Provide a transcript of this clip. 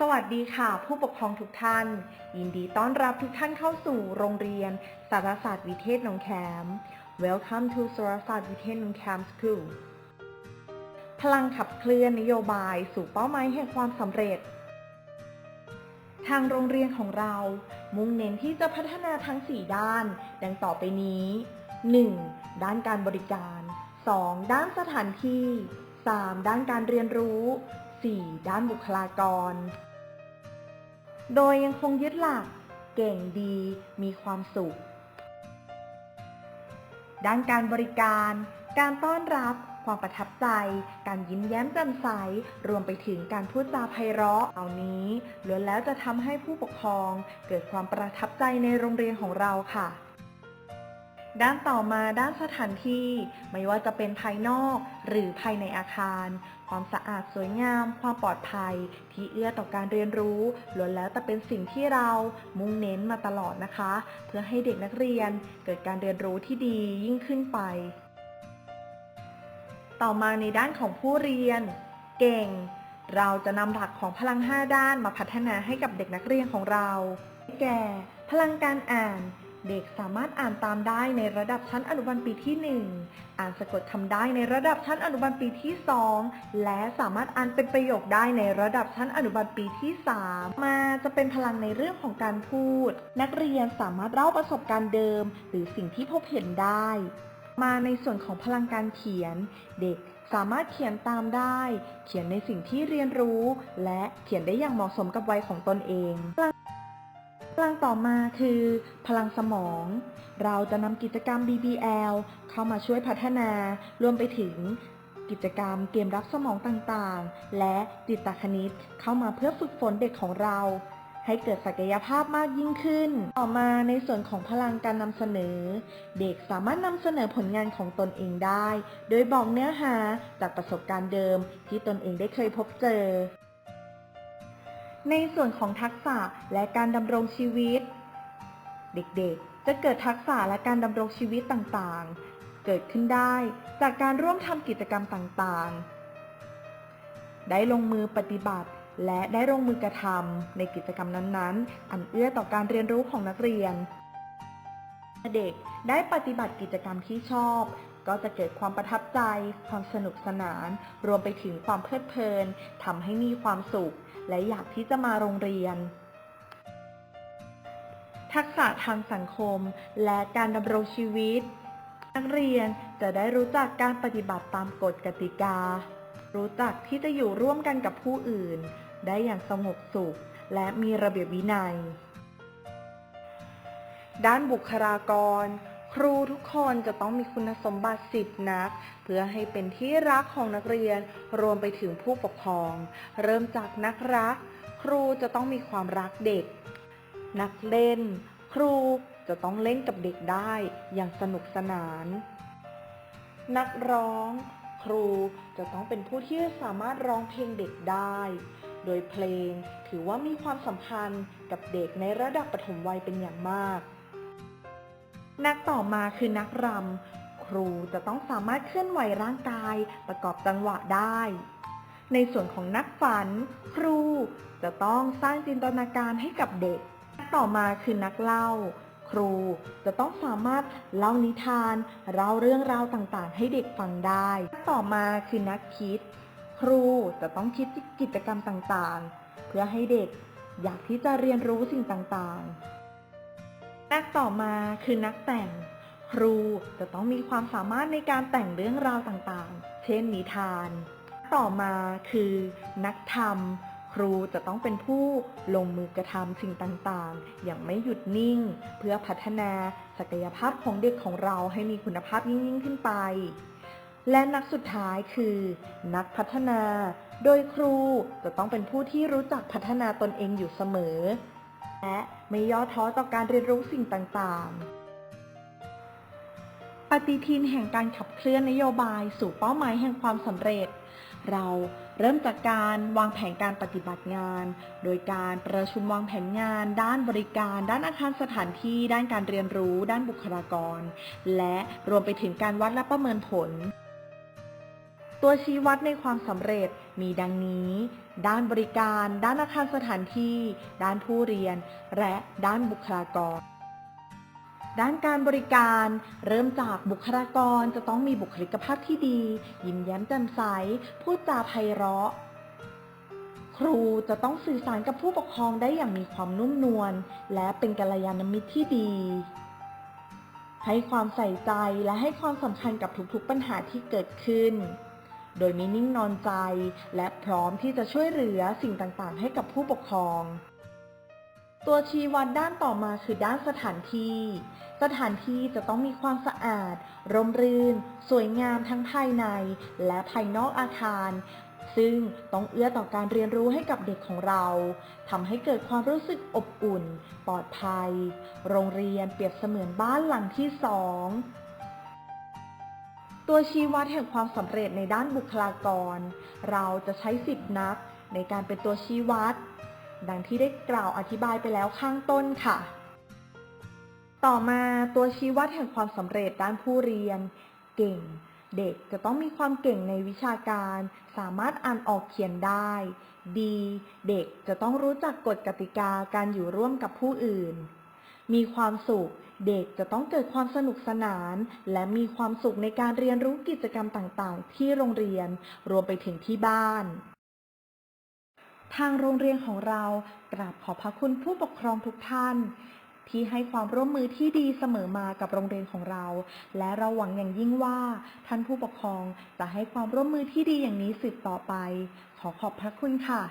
สวัสดีค่ะ ผู้ปกครองทุกท่าน ยินดีต้อนรับทุกท่านเข้าสู่โรงเรียนสารศาสตร์วิเทศหนองแขม Welcome to สารศาสตร์วิเทศหนองแขม School พลังขับเคลื่อนนโยบายสู่เป้าหมายแห่งความสำเร็จ ทางโรงเรียนของเรา มุ่งเน้นที่จะพัฒนาทั้ง 4 ด้าน ดังต่อไปนี้ 1. ด้านการบริการ 2. ด้านสถานที่ 3. ด้านการเรียนรู้ 4. ด้านบุคลากร โดยยังคงยึดหลัก เก่งดี มีความสุข ด้านการบริการ การต้อนรับ ความประทับใจ การยิ้มแย้มแจ่มใส รวมไปถึงการพูดจาไพเราะเหล่านี้ล้วนแล้วจะทำให้ผู้ปกครอง เกิดความประทับใจในโรงเรียนของเราค่ะ ด้านต่อมาด้านสถานที่ ไม่ว่าจะเป็นภายนอกหรือภายในอาคาร ความสะอาดสวยงาม ความปลอดภัย ที่เอื้อต่อการเรียนรู้ล้วนแล้วแต่เป็นสิ่งที่เรามุ่งเน้นมาตลอดนะคะ เพื่อให้เด็กนักเรียนเกิดการเรียนรู้ที่ดียิ่งขึ้นไป ต่อมาในด้านของผู้เรียน เก่ง เราจะนำหลักของพลัง 5 ด้านมาพัฒนาให้กับเด็กนักเรียนของเรา แก่ พลังการอ่าน เด็กสามารถอ่านตามได้ในระดับชั้นอนุบาลปีที่ 1 อ่านสะกดคำได้ในระดับชั้นอนุบาลปีที่ 2 และสามารถอ่านเป็นประโยคได้ในระดับชั้นอนุบาลปีที่ 3 มาจะเป็นพลังในเรื่องของการพูด นักเรียนสามารถเล่าประสบการณ์เดิม หรือสิ่งที่พบเห็นได้ มาในส่วนของพลังการเขียน เด็กสามารถเขียนตามได้ เขียนในสิ่งที่เรียนรู้ และเขียนได้อย่างเหมาะสมกับวัยของตนเอง พลังต่อมาคือ พลังสมอง เราจะนำกิจกรรม BBL เข้ามาช่วยพัฒนารวมไปถึงกิจกรรมเกมรับสมองต่างๆ และจิตคณิตเข้ามาเพื่อฝึกฝนเด็กของเรา ให้เกิดศักยภาพมากยิ่งขึ้น ต่อมาในส่วนของพลังการนำเสนอ เด็กสามารถนำเสนอผลงานของตนเองได้ โดยบอกเนื้อหาจากประสบการณ์เดิมที่ตนเองได้เคยพบเจอ ในส่วนของทักษะและการดำรงชีวิต เด็กๆ จะเกิดทักษะและการดำรงชีวิตต่างๆ เกิดขึ้นได้จากการร่วมทำกิจกรรมต่างๆ ได้ลงมือปฏิบัติและได้ลงมือกระทำในกิจกรรมนั้นๆ อันเอื้อต่อการเรียนรู้ของนักเรียน เด็กได้ปฏิบัติกิจกรรมที่ชอบ ก็จะเกิดความประทับใจ ความสนุกสนาน รวมไปถึงความเพลิดเพลินทำให้มีความสุข และอยากที่จะมาโรงเรียน ทักษะทางสังคม และการดำรงชีวิต นักเรียนจะได้รู้จักการปฏิบัติตามกฎกติกา รู้จักที่จะอยู่ร่วมกันกับผู้อื่น ได้อย่างสงบสุข และมีระเบียบวินัย ด้านบุคลากร ครูทุกคนจะต้องมีคุณสมบัติสิบนัก เพื่อให้เป็นที่รักของนักเรียนรวมไปถึงผู้ปกครอง เริ่มจากนักรัก ครูจะต้องมีความรักเด็ก นักเล่น ครูจะต้องเล่นกับเด็กได้อย่างสนุกสนาน นักร้อง ครูจะต้องเป็นผู้ที่สามารถร้องเพลงเด็กได้ โดยเพลงถือว่ามีความสำคัญกับเด็กในระดับปฐมวัยเป็นอย่างมาก นักต่อมาคือนักรำ ครูจะต้องสามารถเคลื่อนไหวร่างกายประกอบจังหวะได้ ในส่วนของนักฝัน ครูจะต้องสร้างจินตนาการให้กับเด็ก ต่อมาคือนักเล่า ครูจะต้องสามารถเล่านิทานเล่าเรื่องราวต่างๆ ให้เด็กฟังได้ ต่อมาคือนักคิด ครูจะต้องคิดกิจกรรมต่างๆ เพื่อให้เด็กอยากที่จะเรียนรู้สิ่งต่างๆ นักต่อมาคือนักแต่ง ครูจะต้องมีความสามารถในการแต่งเรื่องราวต่างๆ เช่นนิทาน ต่อมาคือ นักธรรม ครูจะต้องเป็นผู้ลงมือกระทำสิ่งต่างๆ อย่างไม่หยุดนิ่ง เพื่อพัฒนาศักยภาพของเด็กของเราให้มีคุณภาพยิ่งยิ่งขึ้นไป และนักสุดท้ายคือ นักพัฒนา โดยครูจะต้องเป็นผู้ที่รู้จักพัฒนาตนเองอยู่เสมอ และ ไม่ย่อท้อต่อการเรียนรู้สิ่งต่างๆ ปฏิทินแห่งการขับเคลื่อนนโยบายสู่เป้าหมายแห่งความสำเร็จ เราเริ่มจากการวางแผนการปฏิบัติงาน โดยการประชุมวางแผนงาน ด้านบริการ ด้านอาคารสถานที่ ด้านการเรียนรู้ ด้านบุคลากร และรวมไปถึงการวัดและประเมินผล ตัวชี้วัดในความสำเร็จ มีดังนี้ ด้านบริการ ด้านอาคารสถานที่ ด้านผู้เรียน และด้านบุคลากร ด้านการบริการ เริ่มจากบุคลากรจะต้องมีบุคลิกภาพที่ดี ยิ้มแย้มแจ่มใส พูดจาไพเราะ ครูจะต้องสื่อสารกับผู้ปกครองได้อย่างมีความนุ่มนวล และเป็นกัลยาณมิตรที่ดีให้ความใส่ใจและให้ความสำคัญกับทุกๆปัญหาที่เกิดขึ้น โดยไม่นิ่งนอนใจ และพร้อมที่จะช่วยเหลือสิ่งต่างๆ ให้กับผู้ปกครอง ตัวชี้วัดด้านต่อมาคือด้านสถานที่ สถานที่จะต้องมีความสะอาด ร่มรื่น สวยงามทั้งภายใน และภายนอกอาคาร ซึ่งต้องเอื้อต่อการเรียนรู้ให้กับเด็กของเราทำให้เกิดความรู้สึกอบอุ่น ปลอดภัย โรงเรียนเปรียบเสมือนบ้านหลังที่สอง ตัวชี้วัดแห่งความสำเร็จในด้านบุคลากร เราจะใช้สิบนักในการเป็นตัวชี้วัด ดังที่ได้กล่าวอธิบายไปแล้วข้างต้นค่ะ ต่อมาตัวชี้วัดแห่งความสำเร็จด้านผู้เรียน เก่ง เด็กจะต้องมีความเก่งในวิชาการ สามารถอ่านออกเขียนได้ ดี เด็กจะต้องรู้จักกฎกติกาการอยู่ร่วมกับผู้อื่น มีความสุข เด็กจะต้องเกิดความสนุกสนาน และมีความสุขในการเรียนรู้กิจกรรมต่างๆ ที่โรงเรียนรวมไปถึงที่บ้าน ทางโรงเรียนของเรากราบขอบพระคุณผู้ปกครองทุกท่าน ที่ให้ความร่วมมือที่ดีเสมอมากับโรงเรียนของเรา และเราหวังอย่างยิ่งว่า ท่านผู้ปกครองจะให้ความร่วมมือที่ดีอย่างนี้สืบต่อไป ขอขอบพระคุณค่ะ